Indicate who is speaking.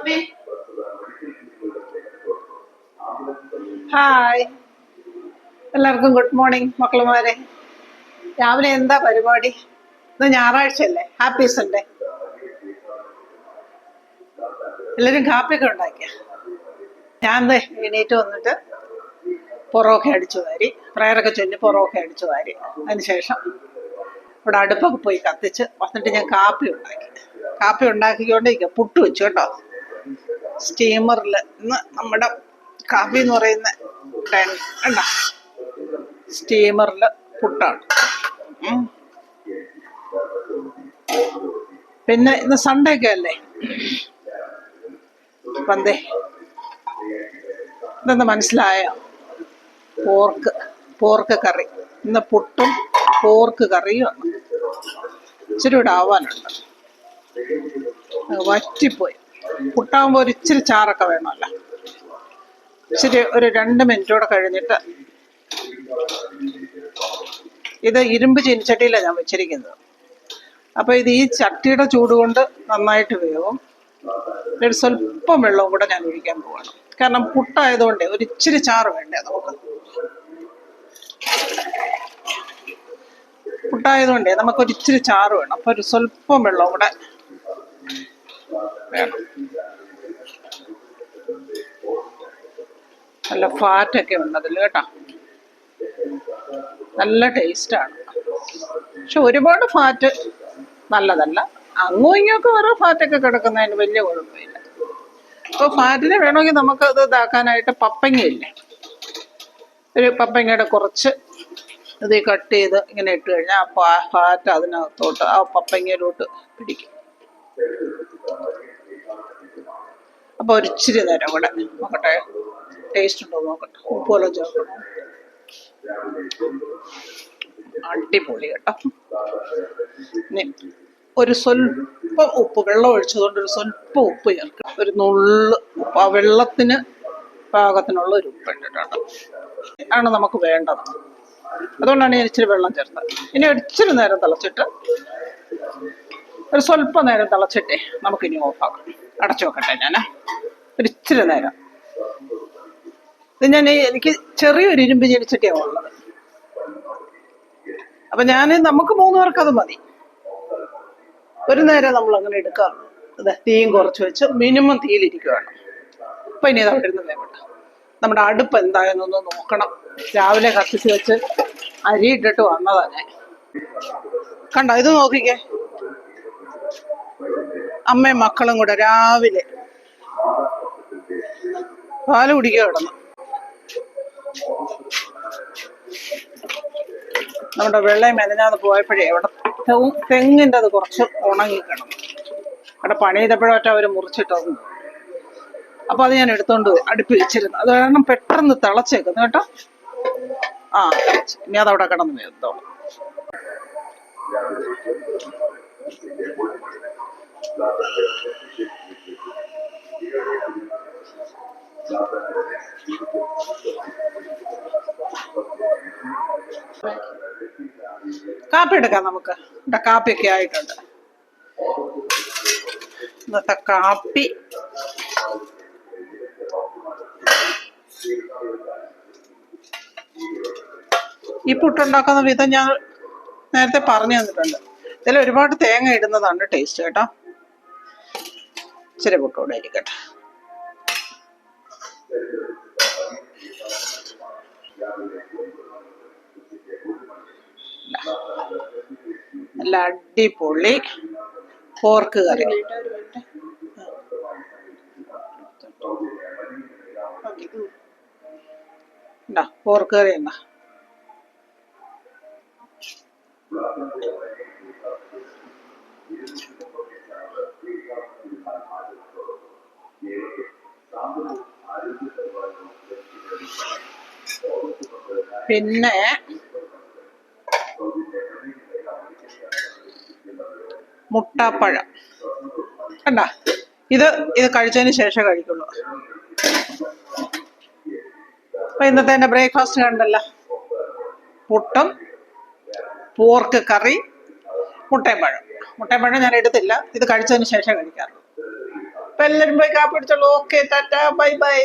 Speaker 1: അമ്മേ.
Speaker 2: ഹായ് എല്ലാവർക്കും good morning മക്കളുമാരെ. രാവിലെ എന്താ പരിപാടി? ഇന്ന് ഞായറാഴ്ച അല്ലേ ഹാപ്പി സൺഡേ എല്ലാവരും കാപ്പിയൊക്കെ ഉണ്ടാക്കിയ? ഞാൻ എണീറ്റ് വന്നിട്ട് പൊറോക്കെ അടിച്ചു വാരി. പ്രയറൊക്കെ ചൊല്ലി പൊറോക്കെ അടിച്ചു വാരി. അതിനുശേഷം ഇവിടെ അടുപ്പൊക്കെ പോയി കത്തിച്ച് വന്നിട്ട് ഞാൻ കാപ്പി ഉണ്ടാക്കി. കാപ്പി ഉണ്ടാക്കിക്കൊണ്ടിരിക്കുക പുട്ട് വെച്ചു കേട്ടോ. സ്റ്റീമറിൽ ഇന്ന് നമ്മുടെ കാപ്പി എന്ന് പറയുന്ന ടെൻ സ്റ്റീമറിൽ പുട്ടാണ്. പിന്നെ ഇന്ന് സൺഡേ ഒക്കെ അല്ലേ? പന്തേ ഇതെന്ന് മനസ്സിലായോ? പോർക്ക് പോർക്ക് കറി. ഇന്ന് പുട്ടും പോർക്ക് കറിയും ഇച്ചിരി കൂടെ ആവാനുണ്ട്. വറ്റിപ്പോയി. പുട്ടാകുമ്പോൾ ഒരു ഇച്ചിരി ചാറൊക്കെ വേണമല്ലോ. ഇച്ചിരി ഒരു രണ്ട് മിനിറ്റ് കൂടെ കഴിഞ്ഞിട്ട് ഇത് ഇരുമ്പ് ചീനിച്ചട്ടിയിലാണ് ഞാൻ വെച്ചിരിക്കുന്നത്. അപ്പോൾ ഇത് ഈ ചട്ടിയുടെ ചൂട് കൊണ്ട് നന്നായിട്ട് വേവും. ഒരു സ്വല്പം വെള്ളവും കൂടെ ഞാൻ ഒഴിക്കാൻ പോവാണ്. കാരണം പുട്ടായതുകൊണ്ട് ഒരു ഇച്ചിരി ചാറ് വേണ്ടേ നമുക്ക്? പുട്ടായതുകൊണ്ടേ നമുക്കൊരു ഇച്ചിരി ചാറ് വേണം. അപ്പോൾ ഒരു സ്വല്പം വെള്ളവും കൂടെ വേണം നല്ല ഫാറ്റൊക്കെ ഉണ്ട് അതിൽ കേട്ടോ. നല്ല ടേസ്റ്റാണ്. പക്ഷെ ഒരുപാട് ഫാറ്റ് നല്ലതല്ല. അങ്ങും ഇങ്ങൊക്കെ ഓരോ ഫാറ്റൊക്കെ കിടക്കുന്നതിന് വലിയ കുഴപ്പമില്ല. അപ്പോൾ ഫാറ്റിന് വേണമെങ്കിൽ നമുക്ക് അത് ഇതാക്കാനായിട്ട് പപ്പങ്ങയില്ലേ ഒരു പപ്പങ്ങയുടെ കുറച്ച് ഇത് കട്ട് ചെയ്ത് ഇങ്ങനെ ഇട്ട് കഴിഞ്ഞാൽ ആ ഫാറ്റ് അതിനകത്തോട്ട് ആ പപ്പങ്ങയിലോട്ട് പിടിക്കും. അപ്പോൾ ഒരിച്ചിരി നേരം കൂടെ നോക്കട്ടെ. ടേസ്റ്റ് ഉണ്ടോ നോക്കട്ടെ. ഉപ്പുപോലെ ചേർക്കണം അടിപൊളി കേട്ടോ. ഒരു സ്വല്പം ഉപ്പ് വെള്ളം ഒഴിച്ചതുകൊണ്ട് ഒരു സ്വല്പം ഉപ്പ് ചേർക്കുക ഒരു നുള്ള് ഉപ്പ്. ആ വെള്ളത്തിന് പാകത്തിനുള്ള ഒരു ഉപ്പ് ഇട്ടിട്ടുണ്ട് ആണ് നമുക്ക് വേണ്ടത്. അതുകൊണ്ടാണ് ഞാൻ ഇച്ചിരി വെള്ളം ചേർത്തത്. ഇനി ഒരിച്ചിരി നേരം തിളച്ചിട്ട് ഒരു സ്വല്പം നേരം തിളച്ചിട്ടേ നമുക്കിനി ഓഫാക്കാം. അടച്ചു വെക്കട്ടെ ഞാൻ ഒരു ഇച്ചിരി നേരം. ഇത് ഞാൻ എനിക്ക് ചെറിയൊരു ഇരുമ്പ് ജനിച്ചിട്ടാണ് ഉള്ളത് അപ്പൊ ഞാൻ നമുക്ക് മൂന്ന് പേർക്ക് അത് മതി. ഒരു നേരം നമ്മൾ അങ്ങനെ എടുക്കാറുള്ളൂ അതെ തീയും കുറച്ച് വെച്ച് മിനിമം തീയിലിരിക്കുകയാണ് അപ്പൊ ഇനി ഇത് അവിടെ ഇരുന്ന് വേണ്ട നമ്മുടെ അടുപ്പ് എന്തായെന്നൊന്ന് നോക്കണം. രാവിലെ കത്തിച്ച് വെച്ച് അരി ഇട്ടിട്ട് വന്നതാണ് കണ്ടോ ഇത് നോക്കിക്കേ. അമ്മയും മക്കളും കൂടെ രാവിലെ പാൽ കുടിക്കുക കിടന്നു നമ്മുടെ വെള്ളയും മെനഞ്ഞാന്ന് പോയപ്പോഴേ അവിടെ തെങ്ങ് തെങ്ങിന്റെ അത് കുറച്ച് ഉണങ്ങി കിടന്നു അവിടെ പണി ചെയ്തപ്പോഴൊറ്റ അവർ മുറിച്ചിട്ടത് അപ്പൊ അത് ഞാൻ എടുത്തോണ്ട് പോയി അടുപ്പിൽ വെച്ചിരുന്നു. അത് കാരണം പെട്ടെന്ന് തിളച്ചേക്കുന്നു കേട്ടോ. ആ ഇനി അതവിടെ കിടന്ന് വേത്തോളൂ കാപ്പി എടുക്കാം നമുക്ക്. ഇവിടെ കാപ്പിയൊക്കെ ആയിട്ടുണ്ട്. ഇന്നത്തെ കാപ്പി. ഈ പുട്ടുണ്ടാക്കുന്ന വിധം ഞാൻ നേരത്തെ പറഞ്ഞു തന്നിട്ടുണ്ട്. ഇതിൽ ഒരുപാട് തേങ്ങ ഇടുന്നതാണ് ടേസ്റ്റ് കേട്ടോ. ഇച്ചിരി പൊട്ടോടെ ഇരിക്കട്ടെ. നല്ല അടിപൊളി പോർക്ക് കറി. ഉണ്ടാ പോർക്ക് കറി ഉണ്ടാ പിന്നെ മുട്ടാപ്പഴം. കണ്ട? ഇത് ഇത് കഴിച്ചതിന് ശേഷം കഴിക്കുള്ളൂ. അപ്പൊ ഇന്നത്തെ എന്റെ ബ്രേക്ക്ഫാസ്റ്റ് കണ്ടല്ലോ. പുട്ടും പോർക്ക് കറി മുട്ടയപ്പഴം. മുട്ടയപ്പഴം ഞാൻ എടുത്തില്ല. ഇത് കഴിച്ചതിന് ശേഷം കഴിക്കാറുള്ളൂ. അപ്പൊ എല്ലാവരും പോയി കാപ്പിടിച്ചോളൂ ഓക്കെ ടാറ്റ ബൈ ബൈ